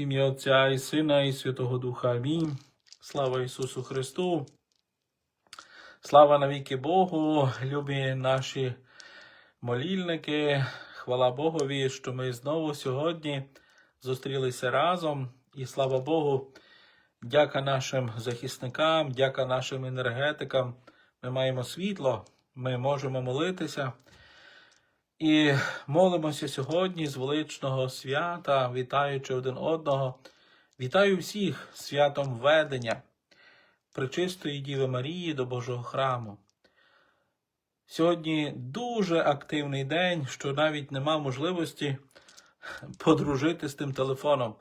ім'я Отця і Сина, і Святого Духа. Амінь. Слава Ісусу Христу. Слава навіки Богу, любі наші молільники. Хвала Богові, що ми знову сьогодні зустрілися разом. І слава Богу, дяка нашим захисникам, дяка нашим енергетикам. Ми маємо світло, ми можемо молитися. І молимося сьогодні з величного свята, вітаючи один одного. Вітаю всіх святом ведення Пречистої Діви Марії до Божого храму. Сьогодні дуже активний день, що навіть нема можливості подружити з тим телефоном.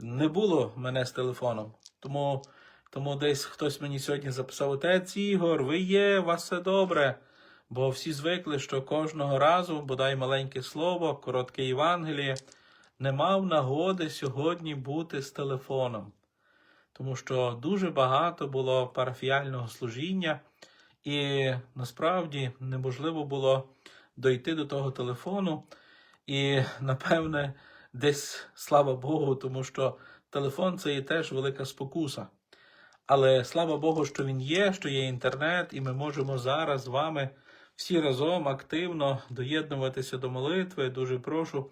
Не було мене з телефоном. Тому, тому десь хтось мені сьогодні записав: Отець Ігор, ви є, у вас все добре. Бо всі звикли, що кожного разу, бодай маленьке слово, коротке Євангеліє, не мав нагоди сьогодні бути з телефоном. Тому що дуже багато було парафіального служіння, і насправді неможливо було дойти до того телефону. І, напевне, десь слава Богу, тому що телефон це і теж велика спокуса. Але слава Богу, що він є, що є інтернет, і ми можемо зараз з вами всі разом активно доєднуватися до молитви. Дуже прошу.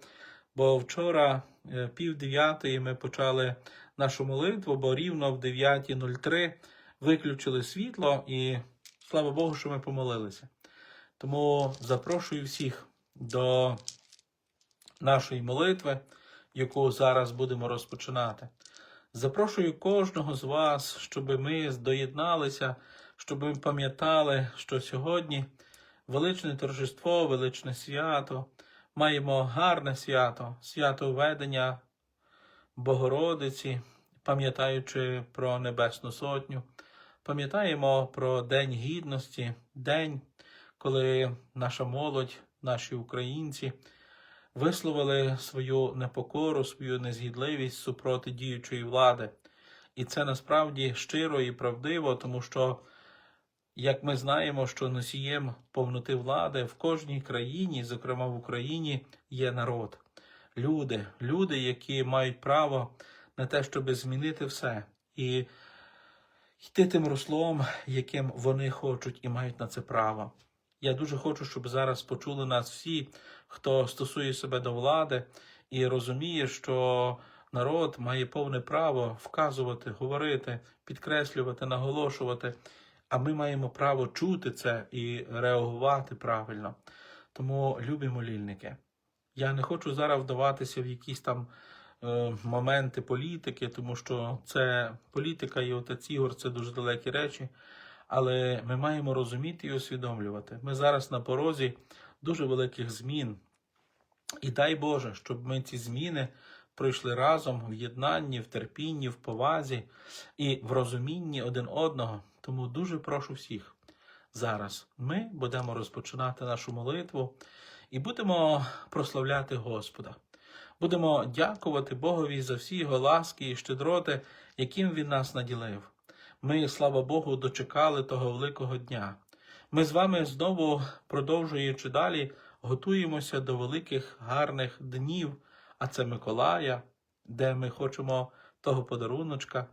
Бо вчора, е, пів дев'ятої, ми почали нашу молитву, бо рівно в 9.03 виключили світло, і слава Богу, що ми помолилися. Тому запрошую всіх до нашої молитви, яку зараз будемо розпочинати. Запрошую кожного з вас, щоб ми доєдналися, щоб ми пам'ятали, що сьогодні величне торжество, величне свято, маємо гарне свято, свято ведення Богородиці, пам'ятаючи про Небесну Сотню, пам'ятаємо про День Гідності, день, коли наша молодь, наші українці висловили свою непокору, свою незгідливість супроти діючої влади. І це насправді щиро і правдиво, тому що, як ми знаємо, що носієм повноти влади в кожній країні, зокрема в Україні, є народ. Люди, люди, які мають право на те, щоб змінити все і йти тим руслом, яким вони хочуть і мають на це право. Я дуже хочу, щоб зараз почули нас всі, хто стосує себе до влади і розуміє, що народ має повне право вказувати, говорити, підкреслювати, наголошувати. А ми маємо право чути це і реагувати правильно. Тому, любі молільники, я не хочу зараз вдаватися в якісь там е, моменти політики, тому що це політика і отець Ігор це дуже далекі речі. Але ми маємо розуміти і усвідомлювати. Ми зараз на порозі дуже великих змін. І дай Боже, щоб ми ці зміни пройшли разом в єднанні, в терпінні, в повазі і в розумінні один одного. Тому дуже прошу всіх. Зараз ми будемо розпочинати нашу молитву і будемо прославляти Господа. Будемо дякувати Богові за всі його ласки і щедроти, яким Він нас наділив. Ми, слава Богу, дочекали того великого дня. Ми з вами знову, продовжуючи далі, готуємося до великих гарних днів, а це Миколая, де ми хочемо того подаруночка.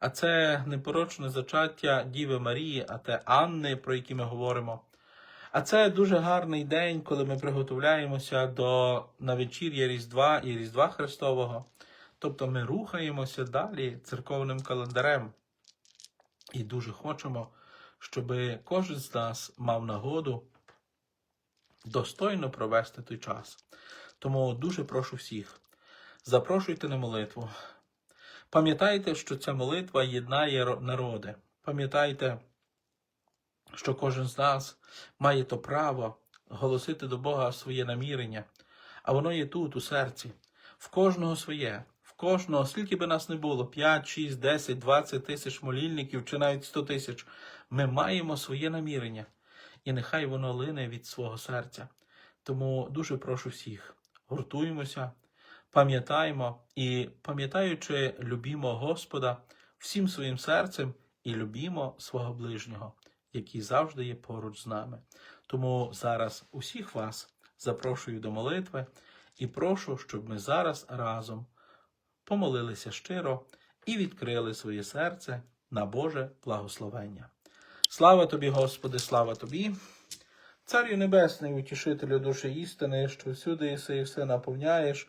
А це непорочне зачаття Діви Марії, а те Анни, про які ми говоримо. А це дуже гарний день, коли ми приготовляємося до навечір'я Різдва і Різдва Христового. Тобто ми рухаємося далі церковним календарем. І дуже хочемо, щоб кожен з нас мав нагоду достойно провести той час. Тому дуже прошу всіх, запрошуйте на молитву. Пам'ятайте, що ця молитва єднає народи. Пам'ятайте, що кожен з нас має то право голосити до Бога своє намірення, а воно є тут, у серці, в кожного своє. Кожного, скільки би нас не було, 5, 6, 10, 20 тисяч молільників чи навіть 100 тисяч, ми маємо своє намірення, і нехай воно лине від свого серця. Тому дуже прошу всіх, гуртуємося, пам'ятаємо і, пам'ятаючи, любімо Господа всім своїм серцем і любімо свого ближнього, який завжди є поруч з нами. Тому зараз усіх вас запрошую до молитви і прошу, щоб ми зараз разом помолилися щиро і відкрили своє серце на Боже благословення. Слава тобі, Господи, слава тобі! Царю Небесний, утішителю душі істини, що всюди єси і все наповняєш.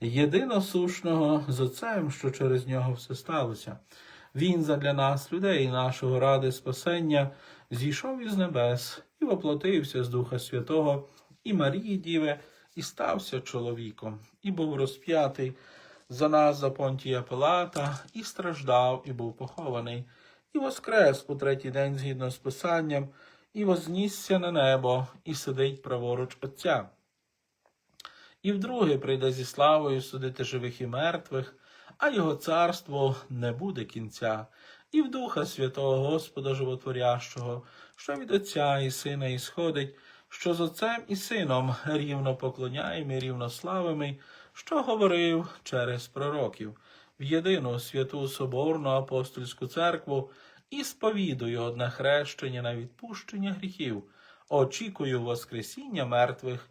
єдиносушного з Отцем, що через нього все сталося. Він задля нас, людей нашого ради спасення, зійшов із небес і воплотився з Духа Святого і Марії Діви, і стався чоловіком, і був розп'ятий за нас за Понтія Пилата, і страждав, і був похований, і воскрес у третій день згідно з Писанням, і вознісся на небо, і сидить праворуч Отця. І вдруге прийде зі славою судити живих і мертвих, а його царство не буде кінця, і в Духа Святого Господа Животворящого, що від Отця і Сина ісходить, що з Отцем і Сином рівно поклоняємо і рівно славимо, що говорив через пророків, в єдину святу Соборну апостольську церкву і сповідую одне хрещення на відпущення гріхів, очікую Воскресіння мертвих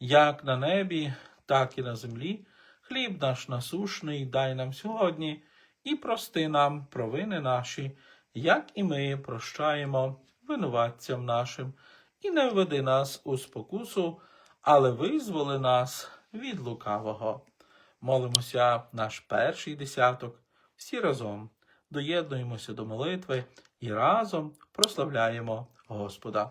як на небі, так і на землі. Хліб наш насушний дай нам сьогодні, і прости нам провини наші, як і ми прощаємо винуватцям нашим, і не введи нас у спокусу, але визволи нас від лукавого. Молимося наш перший десяток, всі разом доєднуємося до молитви і разом прославляємо Господа.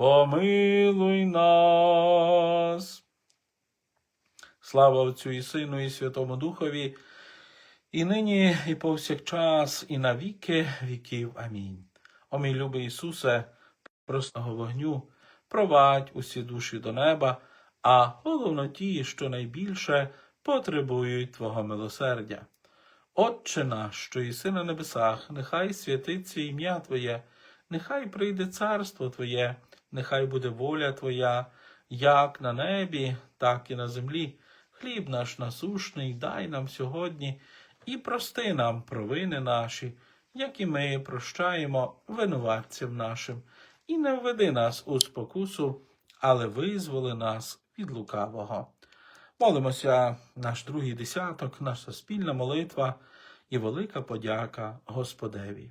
помилуй нас. Слава Отцю і Сину, і Святому Духові, і нині, і повсякчас, і на віки віків. Амінь. О мій любий Ісусе, простого вогню, провадь усі душі до неба, а головно ті, що найбільше потребують Твого милосердя. Отче наш, що єси на небесах, нехай святиться ім'я Твоє, нехай прийде царство Твоє, нехай буде воля Твоя, як на небі, так і на землі. Хліб наш насушний дай нам сьогодні і прости нам провини наші, як і ми прощаємо винуватцям нашим, і не введи нас у спокусу, але визволи нас від лукавого. Молимося, наш другий десяток, наша спільна молитва і велика подяка Господеві.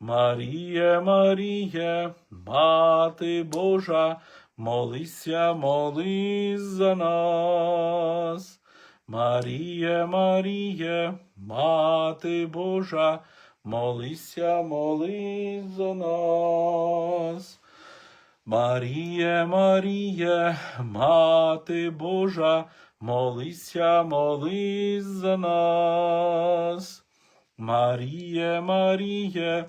Маріє, Маріє, Мати Божа, молися, молись за нас. Маріє, Маріє, Мати Божа, молися, молись за нас. Маріє, Маріє, Мати Божа, молися, молись за нас. Маріє, Маріє,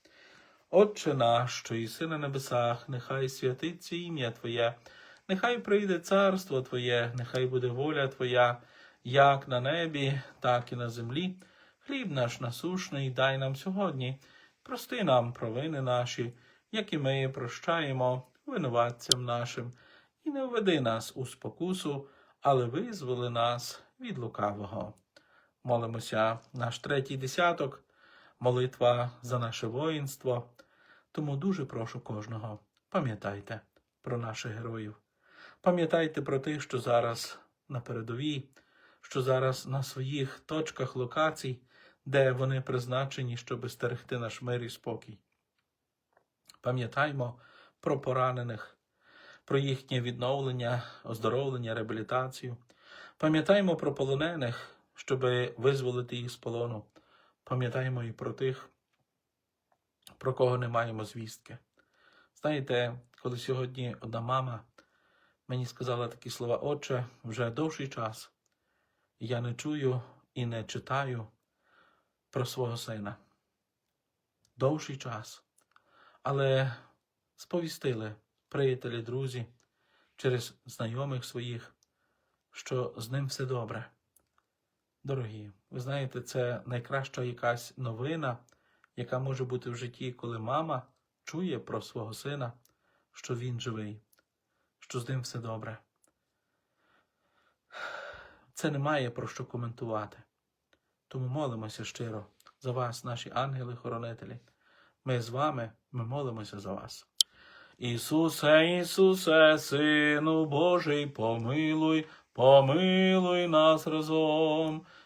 Отче наш, що єси на небесах, нехай святиться ім'я Твоє, нехай прийде царство Твоє, нехай буде воля Твоя, як на небі, так і на землі. Хліб наш насушний дай нам сьогодні, прости нам провини наші, як і ми прощаємо винуватцям нашим, і не введи нас у спокусу, але визволи нас від лукавого. Молимося наш третій десяток, молитва за наше воїнство. Тому дуже прошу кожного, пам'ятайте про наших героїв. Пам'ятайте про тих, що зараз на передовій, що зараз на своїх точках локацій, де вони призначені, щоб стерегти наш мир і спокій. Пам'ятаймо про поранених, про їхнє відновлення, оздоровлення, реабілітацію. Пам'ятаймо про полонених, щоб визволити їх з полону. Пам'ятаємо і про тих, про кого не маємо звістки. Знаєте, коли сьогодні одна мама мені сказала такі слова, Отче, вже довший час я не чую і не читаю про свого сина. Довший час. Але сповістили приятелі, друзі, через знайомих своїх, що з ним все добре. Дорогі, ви знаєте, це найкраща якась новина, яка може бути в житті, коли мама чує про свого сина, що він живий, що з ним все добре. Це немає про що коментувати. Тому молимося щиро за вас, наші ангели-хоронителі. Ми з вами, ми молимося за вас. Ісусе, Ісусе, Сину Божий, помилуй, помилуй нас разом.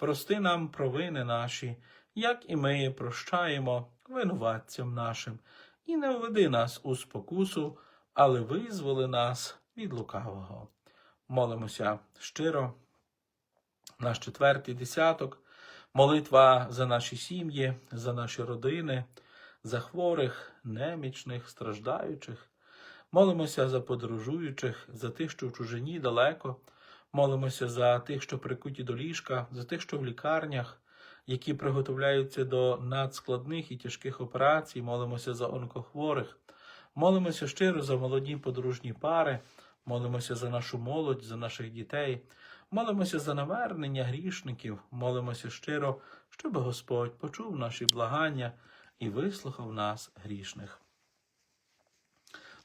прости нам провини наші, як і ми прощаємо винуватцям нашим, і не введи нас у спокусу, але визволи нас від лукавого. Молимося щиро. Наш четвертий десяток, молитва за наші сім'ї, за наші родини, за хворих, немічних, страждаючих. Молимося за подорожуючих, за тих, що в чужині далеко. Молимося за тих, що прикуті до ліжка, за тих, що в лікарнях, які приготовляються до надскладних і тяжких операцій. Молимося за онкохворих. Молимося щиро за молоді подружні пари. Молимося за нашу молодь, за наших дітей. Молимося за навернення грішників. Молимося щиро, щоб Господь почув наші благання і вислухав нас грішних.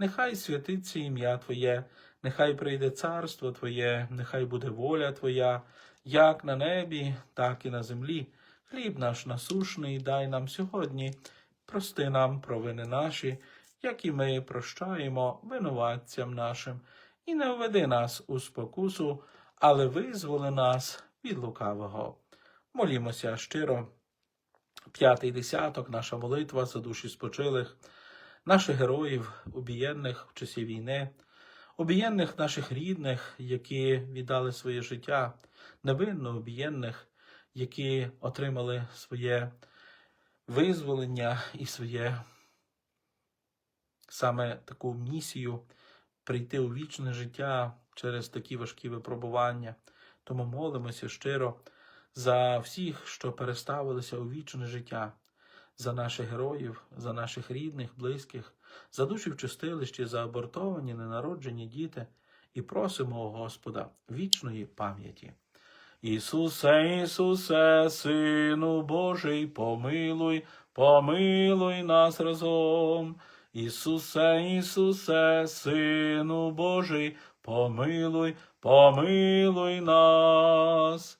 нехай святиться ім'я Твоє, нехай прийде царство Твоє, нехай буде воля Твоя, як на небі, так і на землі. Хліб наш насушний дай нам сьогодні, прости нам провини наші, як і ми прощаємо винуватцям нашим, і не введи нас у спокусу, але визволи нас від лукавого. Молімося щиро. П'ятий десяток, наша молитва за душі спочилих, наших героїв, убієнних в часі війни. обієнних наших рідних, які віддали своє життя, невинно обієнних, які отримали своє визволення і своє саме таку місію прийти у вічне життя через такі важкі випробування. Тому молимося щиро за всіх, що переставилися у вічне життя, за наших героїв, за наших рідних, близьких, за душі в чистилищі, за абортовані, ненароджені діти, і просимо у Господа вічної пам'яті. Ісусе, Ісусе, Сину Божий, помилуй, помилуй нас разом. Ісусе, Ісусе, Сину Божий, помилуй, помилуй нас.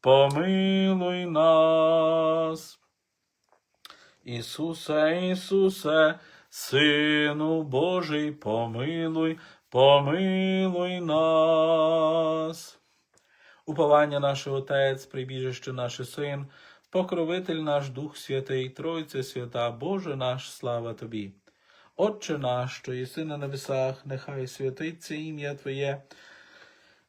помилуй нас. Ісусе, Ісусе, Сину Божий, помилуй, помилуй нас. Уповання наше Отець, прибіжище наше Син, покровитель наш Дух Святий, Тройця Свята, Боже наш, слава Тобі. Отче наш, що єси на небесах, нехай святиться ім'я Твоє,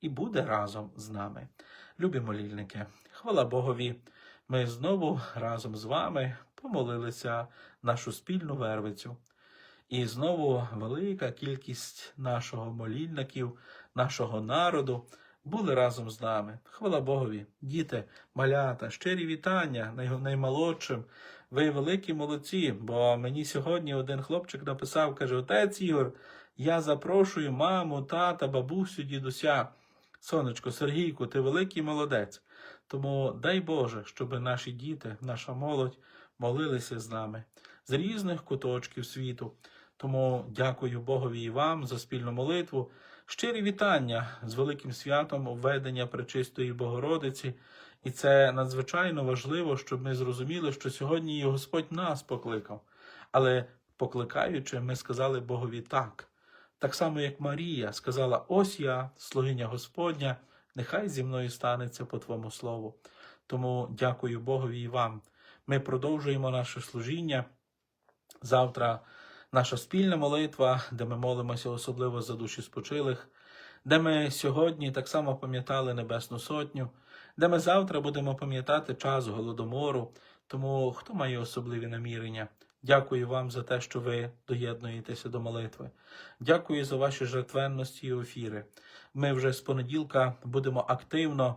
і буде разом з нами. Любі молільники, хвала Богові, ми знову разом з вами помолилися нашу спільну вервицю. І знову велика кількість нашого молільників, нашого народу були разом з нами. Хвала Богові, діти, малята, щирі вітання най- наймолодшим. Ви великі молодці, бо мені сьогодні один хлопчик написав, каже: Отець Ігор, я запрошую маму, тата, бабусю, дідуся. Сонечко, Сергійку, ти великий молодець. Тому дай Боже, щоб наші діти, наша молодь молилися з нами з різних куточків світу. Тому дякую Богові і вам за спільну молитву. Щирі вітання з великим святом введення Пречистої Богородиці. І це надзвичайно важливо, щоб ми зрозуміли, що сьогодні і Господь нас покликав. Але покликаючи, ми сказали Богові так. Так само, як Марія сказала: Ось я, слугиня Господня, нехай зі мною станеться по Твому слову. Тому дякую Богові і вам. Ми продовжуємо наше служіння. Завтра наша спільна молитва, де ми молимося особливо за душі спочилих, де ми сьогодні так само пам'ятали Небесну Сотню, де ми завтра будемо пам'ятати час голодомору. Тому хто має особливі намірення? Дякую вам за те, що ви доєднуєтеся до молитви. Дякую за ваші жертвенності і ефіри. Ми вже з понеділка будемо активно,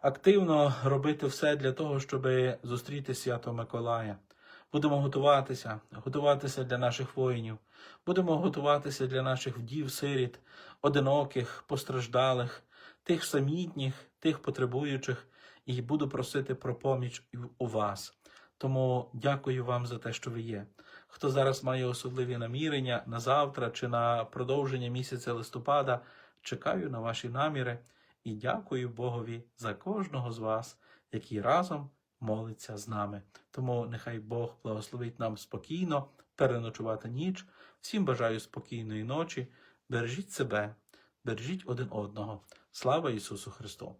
активно робити все для того, щоб зустріти свято Миколая. Будемо готуватися, готуватися для наших воїнів. Будемо готуватися для наших вдів, сиріт, одиноких, постраждалих, тих самітніх, тих потребуючих, і буду просити про поміч у вас. Тому дякую вам за те, що ви є. Хто зараз має особливі намірення на завтра чи на продовження місяця листопада, чекаю на ваші наміри і дякую Богові за кожного з вас, який разом молиться з нами. Тому нехай Бог благословить нам спокійно переночувати ніч. Всім бажаю спокійної ночі. Бережіть себе, бережіть один одного. Слава Ісусу Христу!